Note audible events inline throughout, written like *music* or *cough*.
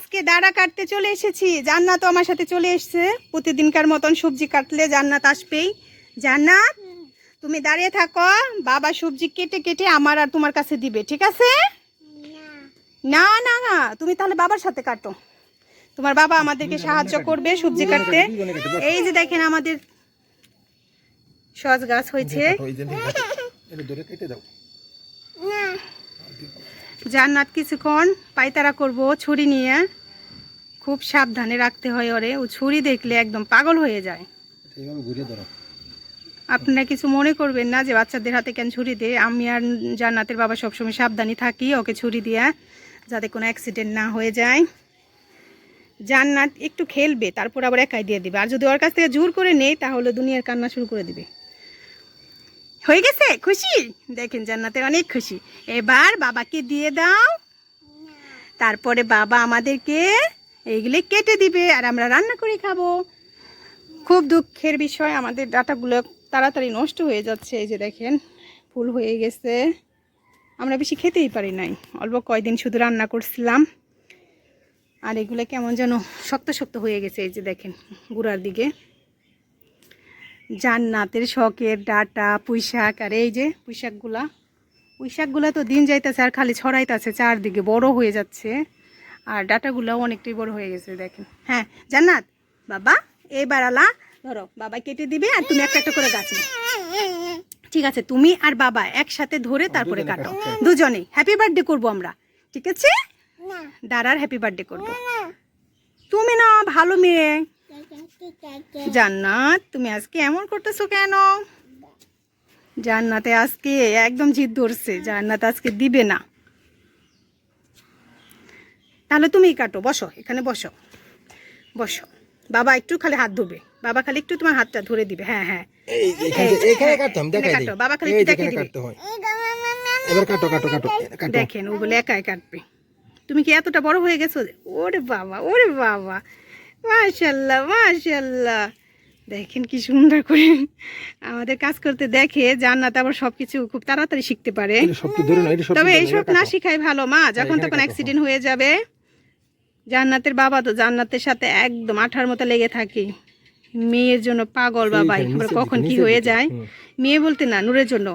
আজকে দাঁড়া কাটতে চলে এসেছি। জান্নাত আমার সাথে চলে এসেছে। প্রতিদিনকার মতন সবজি কাটলে জান্নাত আসবেই। জান্নাত, তুমি দাঁড়িয়ে থাকো। বাবা সবজি কেটে কেটে আমার আর তোমার কাছে দিবে, ঠিক আছে? না না না, তুমি তাহলে বাবার সাথে কাটো। তোমার বাবা আমাদেরকে সাহায্য করবে সবজি কাটতে। এই যে দেখেন আমাদের সজ গাছ হয়েছে। কেটে দাও। জান্নাত কিছুক্ষণ পায়তারা করব ছুরি নিয়ে। খুব সাবধানে রাখতে হয় ওরে ও ছুরি দেখলে একদম পাগল হয়ে যায়। আপনারা কিছু মনে করবেন না যে বাচ্চাদের হাতে কেন ছুরি দিয়ে? আমি আর জান্নাতের বাবা সবসময় সাবধানে থাকি ওকে ছুরি দিয়ে যাতে কোনো অ্যাক্সিডেন্ট না হয়ে যায়। জান্নাত একটু খেলবে তারপর আবার একাই দিয়ে দিবে। আর যদি ওর কাছ থেকে জোর করে নেই তাহলে দুনিয়ার কান্না শুরু করে দিবে। হয়ে গেছে? খুশি? দেখেন জান্নাতের অনেক খুশি। এবার বাবাকে দিয়ে দাও। তারপরে বাবা আমাদেরকে এইগুলি কেটে দিবে আর আমরা রান্না করে খাব। খুব দুঃখের বিষয়, আমাদের ডাটাগুলো তাড়াতাড়ি নষ্ট হয়ে যাচ্ছে। এই যে দেখেন, ফুল হয়ে গেছে। আমরা বেশি খেতেই পারি নাই। অল্প কয়দিন শুধু রান্না করছিলাম। আর এগুলো কেমন যেন শক্ত শক্ত হয়ে গেছে। এই যে দেখেন, গুড়ার দিকে। জান্নাতের শখের ডাটা পুঁইশাক আর এই যে পুঁইশাকগুলা। পুঁইশাকগুলা তো দিন যাইতেছে আর খালি ছড়াইতেছে চারদিকে বড় হয়ে যাচ্ছে। আর ডাটাগুলোও অনেকটাই বড় হয়ে গেছে দেখেন। হ্যাঁ জান্নাত বাবা এবার আলা ধরো বাবা কেটে দিবে আর তুমি একটা একটা করে গাছ। ঠিক আছে তুমি আর বাবা একসাথে ধরে তারপরে কাটো। দুজনেই হ্যাপি বার্থডে করব আমরা ঠিক আছে? দাঁড়ার হ্যাপি বার্থডে করব। তুমি না ভালো মেয়ে। জান্নাত তুমি আজকে এমন করতেছো কেন? জান্নাতে আজকে একদম জিদ ধরছে জান্নাত আজকে দিবে না। তাহলে তুমিই কাটো বসো এখানে বসো বসো। বাবা একটু খালি হাত ধোবে বাবা খালি একটু তোমার হাতটা ধরে দিবে হ্যাঁ হ্যাঁ। কাটো, বাবা খালি দিবে। এবার কাটো কাটো কাটো দেখেন ও বলে একাই কাটবে। তুমি কি এতটা বড় হয়ে গেছো ওরে বাবা ওরে বাবা। মাশাল্লাহ মাশাল্লাহ। দেখেন কি সুন্দর করে আমাদের কাজ করতে দেখে জান্নাত আবার সবকিছু খুব তাড়াতাড়ি শিখতে পারে। তবে এইসব না শিখাই ভালো মা যখন তখন অ্যাক্সিডেন্ট হয়ে যাবে জান্নাতের বাবা তো জান্নাতের সাথে একদম আঠার মতো লেগে থাকে। মেয়ের জন্য পাগল বাবা কখন কি হয়ে যায়? মেয়ে বলতে না নূরের জন্য।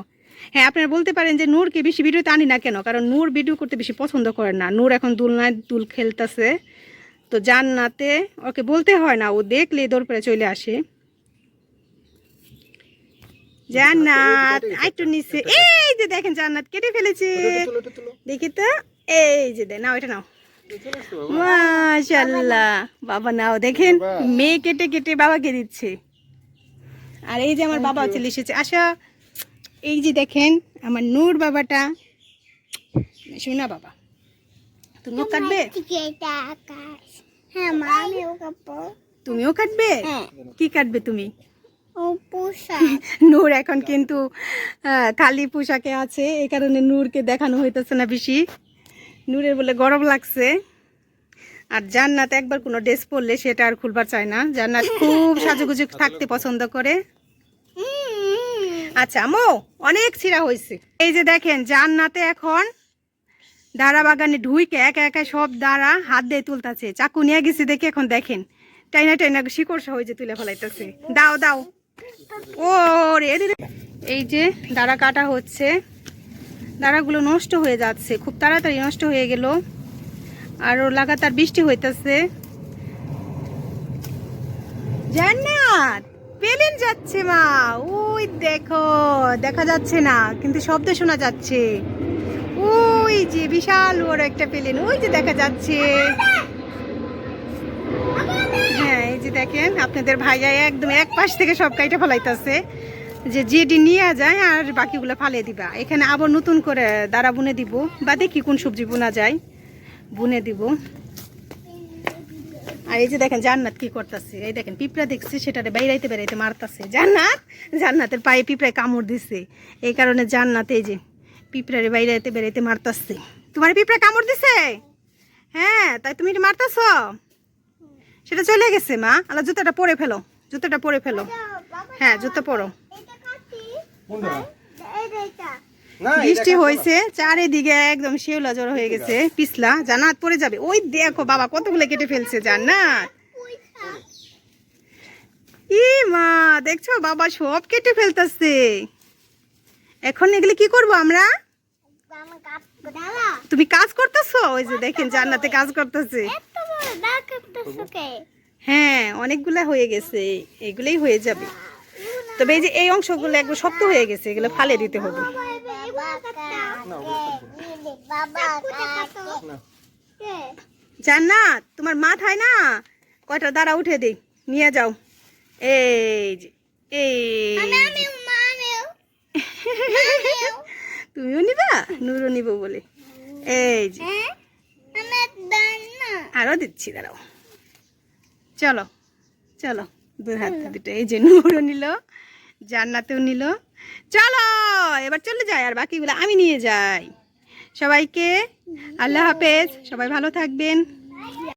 হ্যাঁ আপনারা বলতে পারেন যে নূরকে বেশি ভিডিওতে আনি না কেন? কারণ নূর ভিডিও করতে বেশি পছন্দ করে না। নূর এখন দুলনায় দুল খেলতেছে। তো জান্নাতে ওকে বলতে হয় না ও দেখলে দৌড় পেরে চলে আসে। জান্নাত আইটু নিচে। এই যে দেখেন জান্নাত কেটে ফেলেছে। দেখি তো এই যে দে নাও এটা নাও। মাশাল্লাহ বাবা নাও দেখেন মেয়ে কেটে কেটে বাবাকে দিচ্ছে। আর এই যে আমার বাবা চলে এসেছে। আশা এই যে দেখেন আমার নূর বাবাটা। শোনা বাবা। তুমিও কাটবে? হ্যাঁ তুমিও কাটবে? হ্যাঁ। কি কাটবে তুমি? *laughs* নূর এখন কিন্তু খালি পোশাকে আছে। এই কারণে নূরকে দেখানো হইতেছে না বেশি। নূরের বলে গরম লাগছে। আর জান্নাত একবার কোনো ড্রেস পরলে সেটা আর খুলবার চায় না। জান্নাত খুব *laughs* সাজুগুজু থাকতে পছন্দ করে। আচ্ছা আমো অনেক ছিঁড়া হয়েছে এই যে দেখেন জান্নাতে এখন দাঁড়া বাগানে ঢুইকে একা একা সব দাঁড়া হাত দিয়ে তুলতাছে। চাকু নিয়ে গেছি দেখে এখন দেখেন। টাইনা টাইনা শিকড় সহ যে তুলে ফেলাইতেছে। দাও দাও। ও রে। এই যে দাঁড়া কাটা হচ্ছে। দাঁড়াগুলো নষ্ট হয়ে যাচ্ছে। খুব তাড়াতাড়ি নষ্ট হয়ে গেল। আর লাগাতার বৃষ্টি হইতেছে। পেলেন যাচ্ছে মা। ওই দেখো, দেখা যাচ্ছে না, কিন্তু শব্দ শোনা যাচ্ছে। ওই যে বিশাল বড় একটা পেলেন। ওই যে দেখা যাচ্ছে। হ্যাঁ এই যে দেখেন, আপনাদের ভাইয়া একদম এক পাশ থেকে সব কাইটা ফলাইতেছে। যে যেটি নিয়ে যায় আর বাকিগুলো ফালিয়ে দিবা। এখানে আবার নতুন করে দাঁড়া বুনে দিব। বা দেখি কোন সবজি বোনা যায়। বুনে দিব। আর এই যে দেখেন, জান্নাত কি করতেছে। এই দেখেন, পিঁপড়া দেখছে, সেটারে বেড়াইতে বেড়াইতে মারতাছে। জান্নাত? জান্নাতের পায়ে পিঁপড়ায় কামড় দিছে। এই কারণে জান্নাত, এই যে পিঁপড়ারে বেড়াইতে বেড়াইতে মারতাছে। তোমার পিঁপড়া কামড় দিছে? হ্যাঁ তাই তুমি মারতাছ? সেটা চলে গেছে মা। আল্লাহ জুতাটা পরে ফেলো। জুতাটা পরে ফেলো। হ্যাঁ জুতো পরো। বৃষ্টি হয়েছে চারিদিকে একদম শিওলা জড়ো হয়ে গেছে পিছলা। জানাত পরে যাবে। ওই দেখো বাবা কতগুলো কেটে ফেলছে জান্নাত। ই মা দেখছ? বাবা সব কেটে ফেলতেছে। এখন এগুলো কি করব আমরা? তুমি কাজ করতেছো? ওই যে দেখেন জান্নাতে কাজ করতেছে। হ্যাঁ অনেকগুলা হয়ে গেছে। এগুলোই হয়ে যাবে। তবে এই যে এই অংশগুলো একবার শক্ত হয়ে গেছে এগুলো ফালে দিতে হবে। জান্নাত তোমার মাথায় না? কয়টা? দাঁড়া উঠে দিই নিয়ে যাও। এই যে এই আমি যে। আমি মানেও তুমিও নিবা বলে। এই যে। আরও দিচ্ছি দাঁড়াও। চলো চলো দুই হাত দুটো। এই যে নুরো নিল জান্নাতেও নিল। চলো এবার চলে যাই আর বাকিগুলো আমি নিয়ে যাই। সবাইকে আল্লাহ হাফেজ সবাই ভালো থাকবেন।